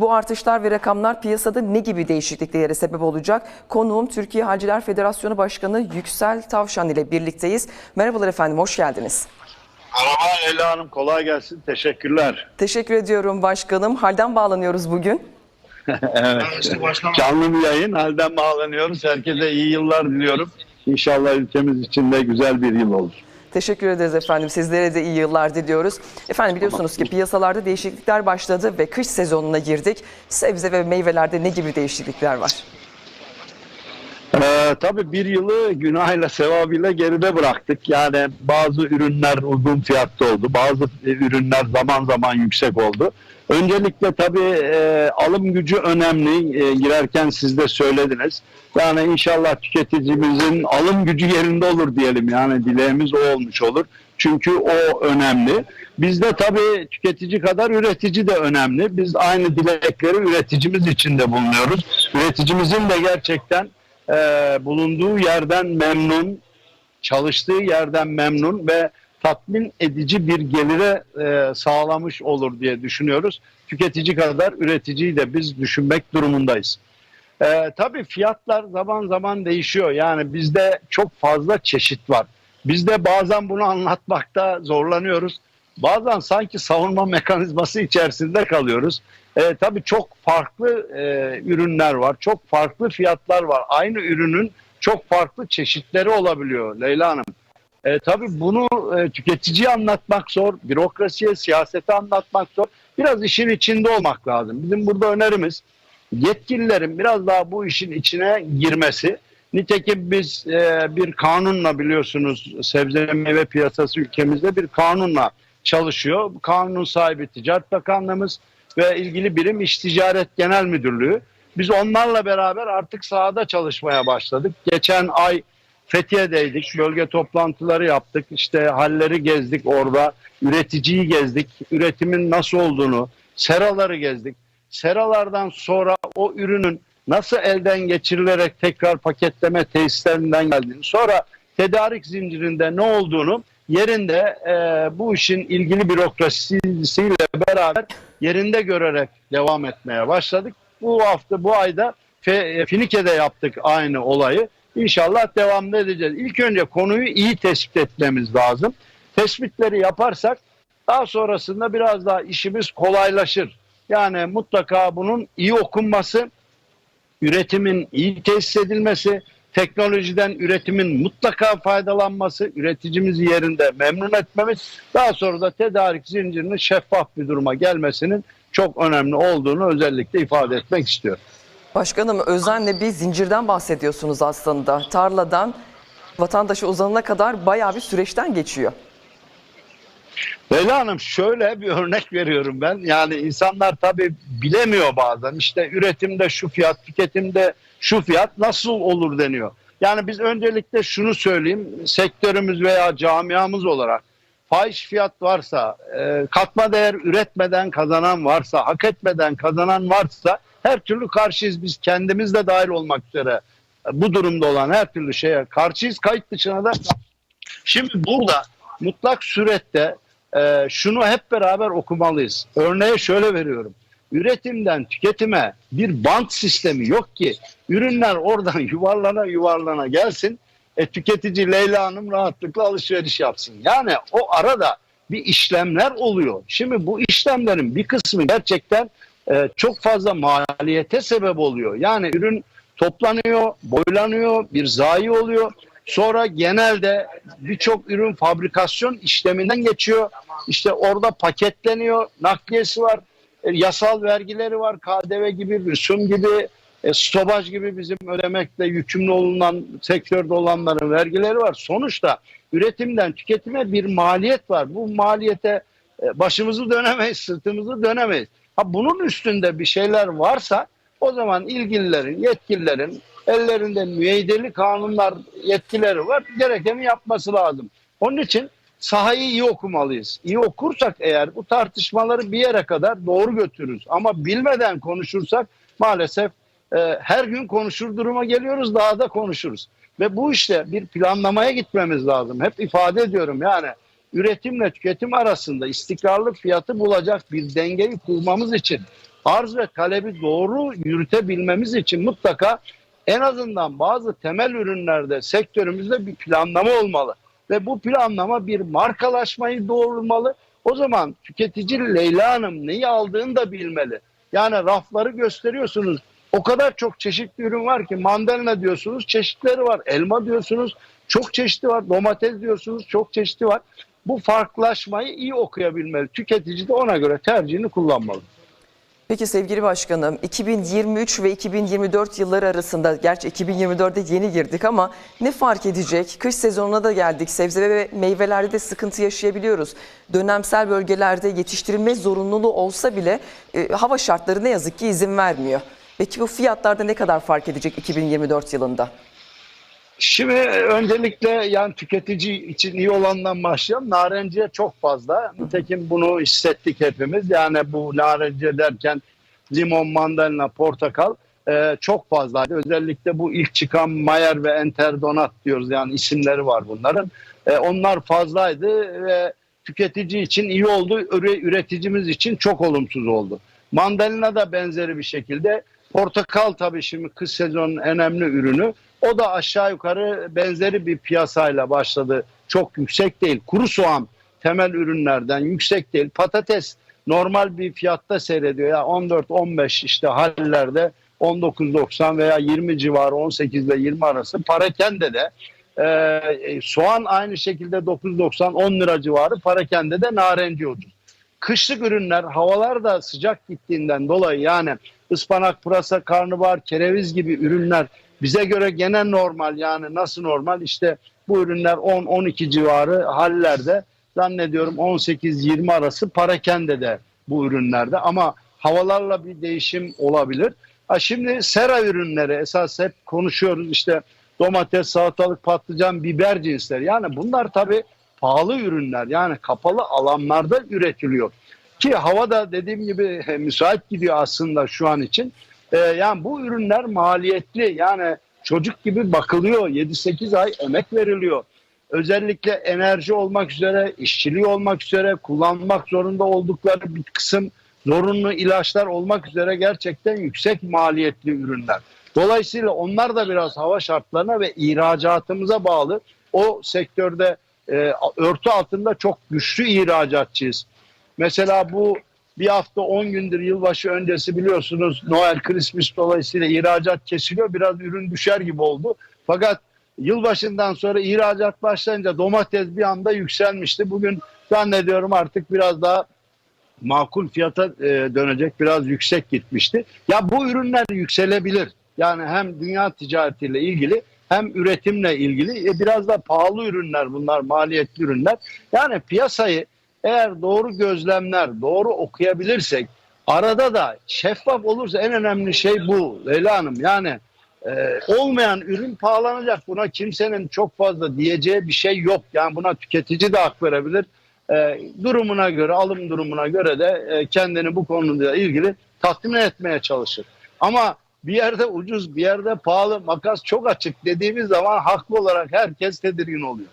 Bu artışlar ve rakamlar piyasada ne gibi değişikliklere sebep olacak? Konuğum Türkiye Halciler Federasyonu Başkanı Yüksel Tavşan ile birlikteyiz. Merhabalar efendim, hoş geldiniz. Merhaba Leyla Hanım kolay gelsin. Teşekkürler. Teşekkür ediyorum başkanım. Halden bağlanıyoruz bugün. evet. Canlı bir yayın. Halden bağlanıyoruz. Herkese iyi yıllar diliyorum. İnşallah ülkemiz için de güzel bir yıl olur. Teşekkür ederiz efendim. Sizlere de iyi yıllar diliyoruz. Efendim biliyorsunuz ki piyasalarda değişiklikler başladı ve kış sezonuna girdik. Sebze ve meyvelerde ne gibi değişiklikler var? Ee, tabii bir yılı günahıyla sevabıyla geride bıraktık. Yani bazı ürünler uygun fiyatta oldu. Bazı ürünler zaman zaman yüksek oldu. Öncelikle tabii e, alım gücü önemli. E, girerken siz de söylediniz. Yani inşallah tüketicimizin alım gücü yerinde olur diyelim. Yani dileğimiz o olmuş olur. Çünkü o önemli. Bizde tabii tüketici kadar üretici de önemli. Biz aynı dilekleri üreticimiz için de bulunuyoruz. Üreticimizin de gerçekten e, bulunduğu yerden memnun, çalıştığı yerden memnun ve tatmin edici bir gelire e, sağlamış olur diye düşünüyoruz. Tüketici kadar üreticiyi de biz düşünmek durumundayız. E, tabii fiyatlar zaman zaman değişiyor. Yani bizde çok fazla çeşit var. Bizde bazen bunu anlatmakta zorlanıyoruz. Bazen sanki savunma mekanizması içerisinde kalıyoruz. E, tabii çok farklı e, ürünler var. Çok farklı fiyatlar var. Aynı ürünün çok farklı çeşitleri olabiliyor Leyla Hanım. E, tabii bunu e, tüketiciye anlatmak zor. Bürokrasiye, siyasete anlatmak zor. Biraz işin içinde olmak lazım. Bizim burada önerimiz yetkililerin biraz daha bu işin içine girmesi. Nitekim biz e, bir kanunla biliyorsunuz sebze meyve piyasası ülkemizde bir kanunla çalışıyor. Bu kanunun sahibi Ticaret Bakanlığımız ve ilgili birim İş Ticaret Genel Müdürlüğü. Biz onlarla beraber artık sahada çalışmaya başladık. Geçen ay Fethiye'deydik, bölge toplantıları yaptık, işte halleri gezdik orada, üreticiyi gezdik, üretimin nasıl olduğunu, seraları gezdik. Seralardan sonra o ürünün nasıl elden geçirilerek tekrar paketleme tesislerinden geldiğini, sonra tedarik zincirinde ne olduğunu yerinde e, bu işin ilgili bürokrasisiyle beraber yerinde görerek devam etmeye başladık. Bu hafta bu ayda Fe- Finike'de yaptık aynı olayı. İnşallah devam edeceğiz. İlk önce konuyu iyi tespit etmemiz lazım. Tespitleri yaparsak daha sonrasında biraz daha işimiz kolaylaşır. Yani mutlaka bunun iyi okunması, üretimin iyi tesis edilmesi, teknolojiden üretimin mutlaka faydalanması, üreticimizi yerinde memnun etmemiz, daha sonra da tedarik zincirinin şeffaf bir duruma gelmesinin çok önemli olduğunu özellikle ifade etmek istiyorum. Başkanım özenle bir zincirden bahsediyorsunuz aslında. Tarladan vatandaşa uzanana kadar bayağı bir süreçten geçiyor. Leyla Hanım şöyle bir örnek veriyorum ben. Yani insanlar tabii bilemiyor bazen. İşte üretimde şu fiyat, tüketimde şu fiyat nasıl olur deniyor. Yani biz öncelikle şunu söyleyeyim. Sektörümüz veya camiamız olarak fahiş fiyat varsa, e, katma değer üretmeden kazanan varsa, hak etmeden kazanan varsa her türlü karşıyız. Biz kendimiz de dahil olmak üzere bu durumda olan her türlü şeye karşıyız. Kayıt dışına da Şimdi burada mutlak surette e, şunu hep beraber okumalıyız. Örneği şöyle veriyorum. Üretimden tüketime bir bant sistemi yok ki ürünler oradan yuvarlana yuvarlana gelsin. E, tüketici Leyla Hanım rahatlıkla alışveriş yapsın. Yani o arada bir işlemler oluyor. Şimdi bu işlemlerin bir kısmı gerçekten e, çok fazla maliyete sebep oluyor. Yani ürün toplanıyor, boylanıyor, bir zayi oluyor. Sonra genelde birçok ürün fabrikasyon işleminden geçiyor. İşte orada paketleniyor, nakliyesi var, e, yasal vergileri var, KDV gibi, rüsum gibi, e, stopaj gibi bizim ödemekle yükümlü olunan sektörde olanların vergileri var. Sonuçta üretimden tüketime bir maliyet var. Bu maliyete e, başımızı dönemeyiz, sırtımızı dönemeyiz. Ha bunun üstünde bir şeyler varsa o zaman ilgililerin, yetkililerin ellerinde müeyyideli kanunlar yetkileri var. Gerekeni yapması lazım. Onun için sahayı iyi okumalıyız. İyi okursak eğer bu tartışmaları bir yere kadar doğru götürürüz. Ama bilmeden konuşursak maalesef e, her gün konuşur duruma geliyoruz. Daha da konuşuruz. Ve bu işte bir planlamaya gitmemiz lazım. Hep ifade ediyorum yani üretimle tüketim arasında istikrarlı fiyatı bulacak bir dengeyi kurmamız için arz ve talebi doğru yürütebilmemiz için mutlaka en azından bazı temel ürünlerde sektörümüzde bir planlama olmalı. Ve bu planlama bir markalaşmayı doğurmalı. O zaman tüketici Leyla Hanım neyi aldığını da bilmeli. Yani rafları gösteriyorsunuz. O kadar çok çeşitli ürün var ki mandalina diyorsunuz çeşitleri var. Elma diyorsunuz çok çeşitli var. Domates diyorsunuz çok çeşitli var. Bu farklılaşmayı iyi okuyabilmeli. Tüketici de ona göre tercihini kullanmalı. Peki sevgili başkanım 2023 ve 2024 yılları arasında gerçi 2024'de yeni girdik ama ne fark edecek? Kış sezonuna da geldik. Sebze ve meyvelerde de sıkıntı yaşayabiliyoruz. Dönemsel bölgelerde yetiştirilme zorunluluğu olsa bile e, hava şartları ne yazık ki izin vermiyor. Peki bu fiyatlarda ne kadar fark edecek 2024 yılında? Şimdi öncelikle yani tüketici için iyi olandan başlayalım. Narenciye çok fazla. Nitekim bunu hissettik hepimiz. Yani bu narenciye derken limon, mandalina, portakal e, çok fazlaydı. Özellikle bu ilk çıkan Mayer ve Enterdonat diyoruz. Yani isimleri var bunların. E, onlar fazlaydı ve tüketici için iyi oldu. üre- Üreticimiz için çok olumsuz oldu. Mandalina da benzeri bir şekilde. Portakal tabii şimdi kış sezonunun önemli ürünü. O da aşağı yukarı benzeri bir piyasayla başladı. Çok yüksek değil. Kuru soğan temel ürünlerden yüksek değil. Patates normal bir fiyatta seyrediyor. Ya 14-15 işte hallerde 19.90 veya 20 civarı 18 ile 20 arası. Parakende de e, soğan aynı şekilde 9.90 10 lira civarı. Parakende de narenci ucuz. Kışlık ürünler havalar da sıcak gittiğinden dolayı yani ıspanak, pırasa, karnabahar, kereviz gibi ürünler bize göre gene normal yani nasıl normal? İşte bu ürünler 10-12 civarı hallerde. Zannediyorum 18-20 arası parakende de bu ürünlerde ama havalarla bir değişim olabilir. Ha şimdi sera ürünleri esas hep konuşuyoruz. İşte domates, salatalık, patlıcan, biber cinsleri. Yani bunlar tabii pahalı ürünler yani kapalı alanlarda üretiliyor. Ki hava da dediğim gibi müsait gidiyor aslında şu an için. Ee, yani bu ürünler maliyetli yani çocuk gibi bakılıyor 7-8 ay emek veriliyor. Özellikle enerji olmak üzere, işçiliği olmak üzere kullanmak zorunda oldukları bir kısım zorunlu ilaçlar olmak üzere gerçekten yüksek maliyetli ürünler. Dolayısıyla onlar da biraz hava şartlarına ve ihracatımıza bağlı. O sektörde e, örtü altında çok güçlü ihracatçıyız. Mesela bu bir hafta 10 gündür yılbaşı öncesi biliyorsunuz Noel, Christmas dolayısıyla ihracat kesiliyor. Biraz ürün düşer gibi oldu. Fakat yılbaşından sonra ihracat başlayınca domates bir anda yükselmişti. Bugün zannediyorum artık biraz daha makul fiyata e, dönecek biraz yüksek gitmişti. Ya bu ürünler yükselebilir. Yani hem dünya ticaretiyle ilgili hem üretimle ilgili e, biraz da pahalı ürünler bunlar maliyetli ürünler. Yani piyasayı eğer doğru gözlemler, doğru okuyabilirsek arada da şeffaf olursa en önemli şey bu Leyla Hanım. Yani e, olmayan ürün pahalanacak. Buna kimsenin çok fazla diyeceği bir şey yok. Yani buna tüketici de hak verebilir. E, durumuna göre, alım durumuna göre de e, kendini bu konuyla ilgili tatmin etmeye çalışır. Ama bir yerde ucuz, bir yerde pahalı, makas çok açık dediğimiz zaman haklı olarak herkes tedirgin oluyor.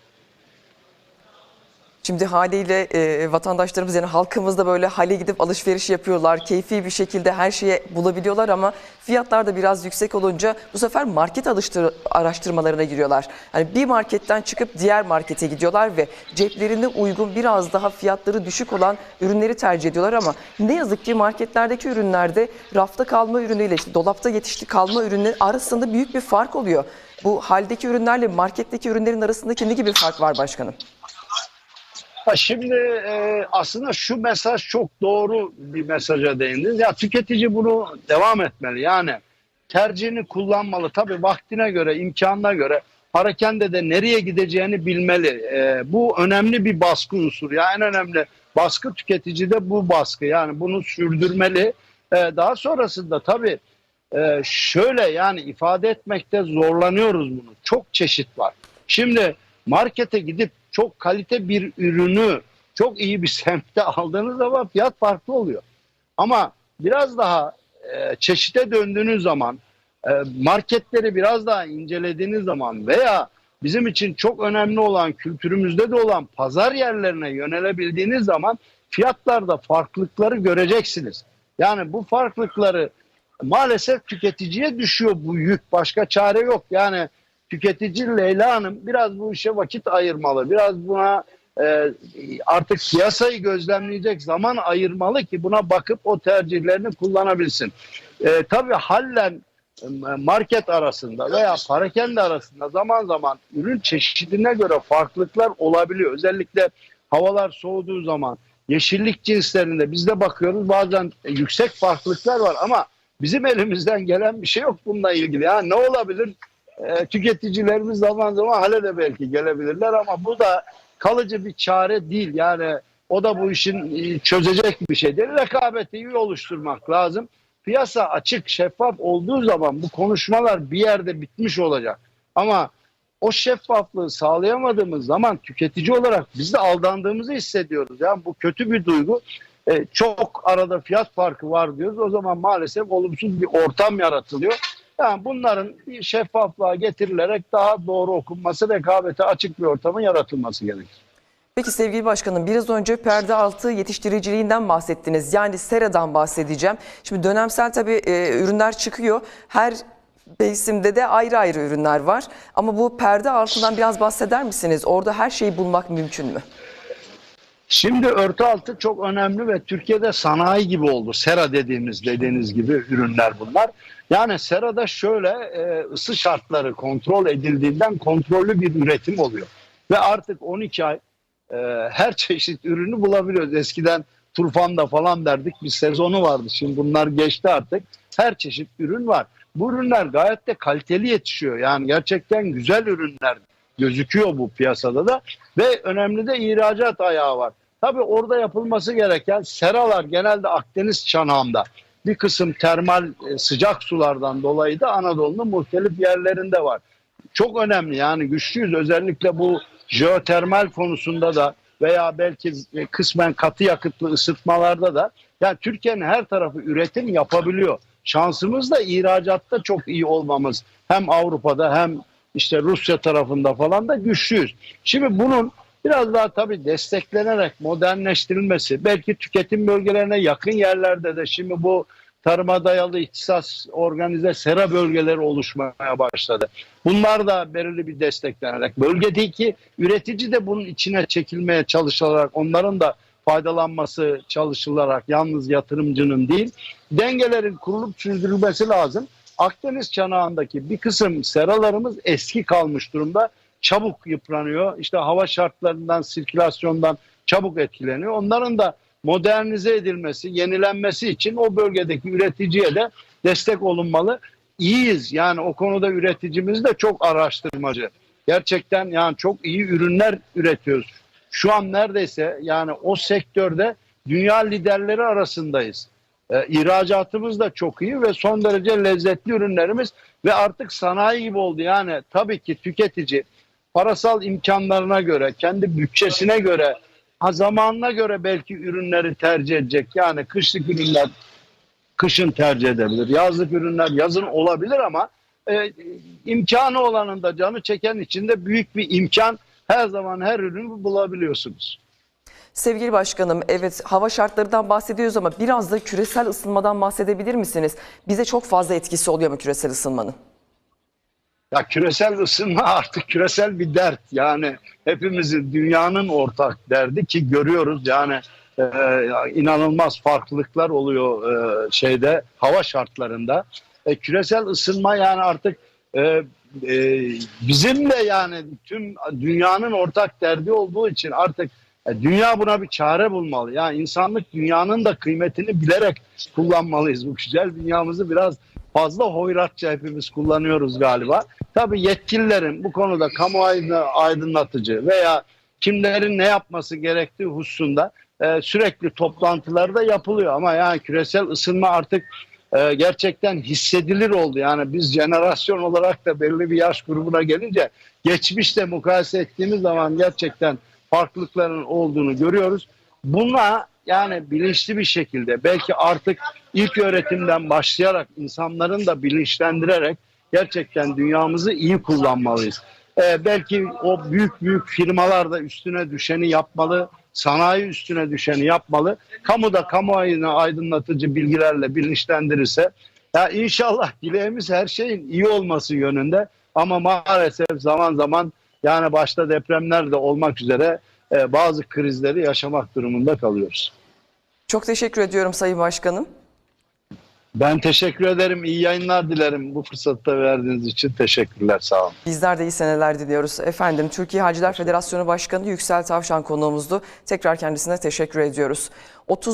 Şimdi haliyle e, vatandaşlarımız yani halkımız da böyle hale gidip alışveriş yapıyorlar. Keyfi bir şekilde her şeyi bulabiliyorlar ama fiyatlar da biraz yüksek olunca bu sefer market alıştır, araştırmalarına giriyorlar. Yani bir marketten çıkıp diğer markete gidiyorlar ve ceplerine uygun biraz daha fiyatları düşük olan ürünleri tercih ediyorlar ama ne yazık ki marketlerdeki ürünlerde rafta kalma ürünüyle işte dolapta yetişti kalma ürünü arasında büyük bir fark oluyor. Bu haldeki ürünlerle marketteki ürünlerin arasındaki ne gibi fark var başkanım? Ha şimdi e, aslında şu mesaj çok doğru bir mesaja değindiniz. Ya tüketici bunu devam etmeli. Yani tercihini kullanmalı. Tabii vaktine göre, imkanına göre parakende de nereye gideceğini bilmeli. E, bu önemli bir baskı unsuru. Yani en önemli baskı tüketicide bu baskı. Yani bunu sürdürmeli. E, daha sonrasında tabii e, şöyle yani ifade etmekte zorlanıyoruz bunu. Çok çeşit var. Şimdi markete gidip çok kalite bir ürünü çok iyi bir semtte aldığınız zaman fiyat farklı oluyor. Ama biraz daha e, çeşite döndüğünüz zaman e, marketleri biraz daha incelediğiniz zaman veya bizim için çok önemli olan kültürümüzde de olan pazar yerlerine yönelebildiğiniz zaman fiyatlarda farklılıkları göreceksiniz. Yani bu farklılıkları maalesef tüketiciye düşüyor bu yük. Başka çare yok. Yani tüketici Leyla Hanım biraz bu işe vakit ayırmalı. Biraz buna e, artık piyasayı gözlemleyecek zaman ayırmalı ki buna bakıp o tercihlerini kullanabilsin. E, tabii hallen e, market arasında veya parakende arasında zaman zaman ürün çeşidine göre farklılıklar olabiliyor. Özellikle havalar soğuduğu zaman yeşillik cinslerinde biz de bakıyoruz bazen yüksek farklılıklar var ama bizim elimizden gelen bir şey yok bununla ilgili. Yani ne olabilir? E, tüketicilerimiz zaman zaman hale de belki gelebilirler ama bu da kalıcı bir çare değil. Yani o da bu işin e, çözecek bir şey değil. Rekabeti iyi oluşturmak lazım. Piyasa açık, şeffaf olduğu zaman bu konuşmalar bir yerde bitmiş olacak. Ama o şeffaflığı sağlayamadığımız zaman tüketici olarak biz de aldandığımızı hissediyoruz. Yani bu kötü bir duygu. E, çok arada fiyat farkı var diyoruz. O zaman maalesef olumsuz bir ortam yaratılıyor. Yani bunların şeffaflığa getirilerek daha doğru okunması, rekabete açık bir ortamın yaratılması gerekir. Peki sevgili başkanım biraz önce perde altı yetiştiriciliğinden bahsettiniz. Yani seradan bahsedeceğim. Şimdi dönemsel tabii e, ürünler çıkıyor. Her mevsimde de ayrı ayrı ürünler var. Ama bu perde altından biraz bahseder misiniz? Orada her şeyi bulmak mümkün mü? Şimdi örtü altı çok önemli ve Türkiye'de sanayi gibi oldu. Sera dediğimiz dediğiniz gibi ürünler bunlar. Yani serada şöyle e, ısı şartları kontrol edildiğinden kontrollü bir üretim oluyor. Ve artık 12 ay e, her çeşit ürünü bulabiliyoruz. Eskiden turfanda falan derdik bir sezonu vardı. Şimdi bunlar geçti artık. Her çeşit ürün var. Bu ürünler gayet de kaliteli yetişiyor. Yani gerçekten güzel ürünler gözüküyor bu piyasada da ve önemli de ihracat ayağı var. Tabii orada yapılması gereken seralar genelde Akdeniz çanağında bir kısım termal e, sıcak sulardan dolayı da Anadolu'nun muhtelif yerlerinde var. Çok önemli yani güçlüyüz özellikle bu jeotermal konusunda da veya belki e, kısmen katı yakıtlı ısıtmalarda da yani Türkiye'nin her tarafı üretim yapabiliyor. Şansımız da ihracatta çok iyi olmamız. Hem Avrupa'da hem işte Rusya tarafında falan da güçlüyüz. Şimdi bunun biraz daha tabii desteklenerek modernleştirilmesi, belki tüketim bölgelerine yakın yerlerde de şimdi bu tarıma dayalı ihtisas organize sera bölgeleri oluşmaya başladı. Bunlar da belirli bir desteklenerek bölgedeki üretici de bunun içine çekilmeye çalışılarak onların da faydalanması çalışılarak yalnız yatırımcının değil dengelerin kurulup sürdürülmesi lazım. Akdeniz çanağındaki bir kısım seralarımız eski kalmış durumda. Çabuk yıpranıyor. İşte hava şartlarından, sirkülasyondan çabuk etkileniyor. Onların da modernize edilmesi, yenilenmesi için o bölgedeki üreticiye de destek olunmalı. İyiyiz yani o konuda üreticimiz de çok araştırmacı. Gerçekten yani çok iyi ürünler üretiyoruz. Şu an neredeyse yani o sektörde dünya liderleri arasındayız. E, ihracatımız da çok iyi ve son derece lezzetli ürünlerimiz ve artık sanayi gibi oldu. Yani tabii ki tüketici parasal imkanlarına göre, kendi bütçesine göre, ha zamanına göre belki ürünleri tercih edecek. Yani kışlık ürünler kışın tercih edebilir. Yazlık ürünler yazın olabilir ama e, imkanı olanın da canı çeken için de büyük bir imkan her zaman her ürünü bulabiliyorsunuz. Sevgili başkanım, evet hava şartlarından bahsediyoruz ama biraz da küresel ısınmadan bahsedebilir misiniz? Bize çok fazla etkisi oluyor mu küresel ısınmanın? Ya küresel ısınma artık küresel bir dert. Yani hepimizin dünyanın ortak derdi ki görüyoruz yani e, inanılmaz farklılıklar oluyor e, şeyde hava şartlarında. E, küresel ısınma yani artık e, e, bizim de yani tüm dünyanın ortak derdi olduğu için artık dünya buna bir çare bulmalı. Yani insanlık dünyanın da kıymetini bilerek kullanmalıyız. Bu güzel dünyamızı biraz fazla hoyratça hepimiz kullanıyoruz galiba. Tabii yetkililerin bu konuda kamuoyunu aydınlatıcı veya kimlerin ne yapması gerektiği hususunda e, sürekli toplantılar da yapılıyor. Ama yani küresel ısınma artık e, gerçekten hissedilir oldu. Yani biz jenerasyon olarak da belli bir yaş grubuna gelince geçmişte mukayese ettiğimiz zaman gerçekten farklılıkların olduğunu görüyoruz. Buna yani bilinçli bir şekilde belki artık ilk öğretimden başlayarak insanların da bilinçlendirerek gerçekten dünyamızı iyi kullanmalıyız. e, belki o büyük büyük firmalar da üstüne düşeni yapmalı. Sanayi üstüne düşeni yapmalı. Kamu da kamuoyunu aydınlatıcı bilgilerle bilinçlendirirse ya inşallah dileğimiz her şeyin iyi olması yönünde ama maalesef zaman zaman yani başta depremler de olmak üzere e, bazı krizleri yaşamak durumunda kalıyoruz. Çok teşekkür ediyorum Sayın Başkanım. Ben teşekkür ederim. İyi yayınlar dilerim. Bu fırsatı da verdiğiniz için teşekkürler. Sağ olun. Bizler de iyi seneler diliyoruz. Efendim Türkiye Haciler Federasyonu Başkanı Yüksel Tavşan konuğumuzdu. Tekrar kendisine teşekkür ediyoruz. 30